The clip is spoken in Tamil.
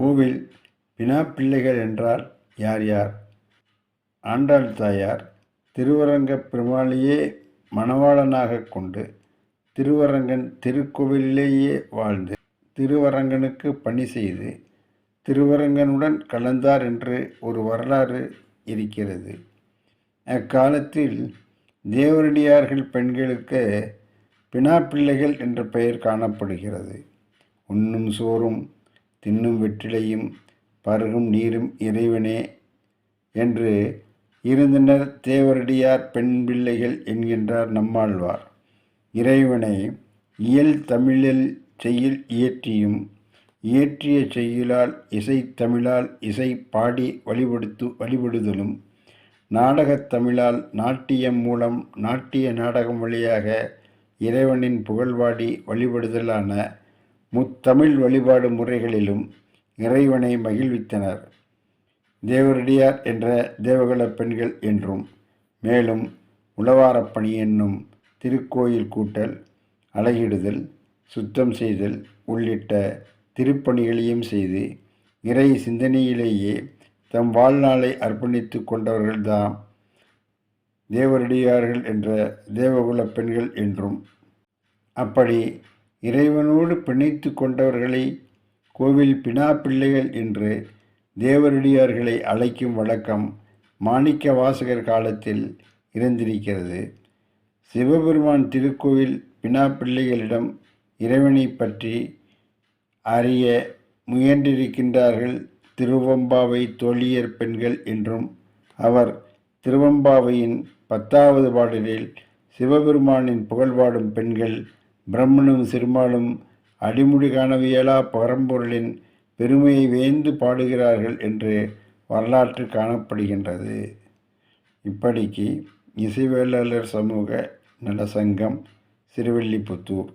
கோவில் பினாப்பிள்ளைகள் என்றால் யார் யார்? ஆண்டாள் தாயார் திருவரங்கப் பெருமாளையே மணவாளனாக கொண்டு திருவரங்கன் திருக்கோவிலேயே வாழ்ந்து திருவரங்கனுக்கு பணி செய்து திருவரங்கனுடன் கலந்தார் என்று ஒரு வரலாறு இருக்கிறது. அக்காலத்தில் தேவரடியார்கள் பெண்களுக்கு பினாப்பிள்ளைகள் என்ற பெயர் காணப்படுகிறது. உண்ணும் சோறும் தின்னும் வெற்றிலையும் பருகும் நீரும் இறைவனே என்று இருந்தனர் தேவரடியார் பெண் பிள்ளைகள் என்கின்றார் நம்மாழ்வார். இறைவனை இயல் தமிழில் செய்யில் இயற்றியும் இயற்றிய செய்யுளால் இசை தமிழால் இசை பாடி வழிபடுத்து வழிபடுதலும் நாடகத் தமிழால் நாட்டியம் மூலம் நாட்டிய நாடகம் வழியாக இறைவனின் புகழ்பாடி வழிபடுதலான முத்தமிழ் வழிபாடு முறைகளிலும் இறைவனை மகிழ்வித்தனர். தேவரடியார் என்ற தேவகுல பெண்கள் என்றும் மேலும் உளவாரப்பணி என்னும் திருக்கோயில் கூட்டல் அழகிடுதல் சுத்தம் செய்தல் உள்ளிட்ட திருப்பணிகளையும் செய்து இறை சிந்தனையிலேயே தம் வாழ்நாளை அர்ப்பணித்து கொண்டவர்கள்தான் தேவரடியார்கள் என்ற தேவகுல பெண்கள் என்றும். அப்படி இறைவனோடு பிணைத்து கொண்டவர்களை கோவில் பினாப்பிள்ளைகள் என்று தேவரடியார்களை அழைக்கும் வழக்கம் மாணிக்க வாசகர் காலத்தில் இருந்திருக்கிறது. சிவபெருமான் திருக்கோவில் பினாப்பிள்ளைகளிடம் இறைவனை பற்றி அறிய முயன்றிருக்கின்றார்கள் திருவம்பாவை தோழியர் பெண்கள் என்றும் அவர் திருவம்பாவையின் பத்தாவது பாடலில் சிவபெருமானின் புகழ்பாடும் பெண்கள் பிரம்மனும் சிறுமாலும் அடிமுடி காணவியலா பரம்பொருளின் பெருமையை வேந்து பாடுகிறார்கள் என்று வரலாற்று காணப்படுகின்றது. இப்படிக்கு இசைவேளாளர் சமூக நலசங்கம் சிறுவில்லிபுத்தூர்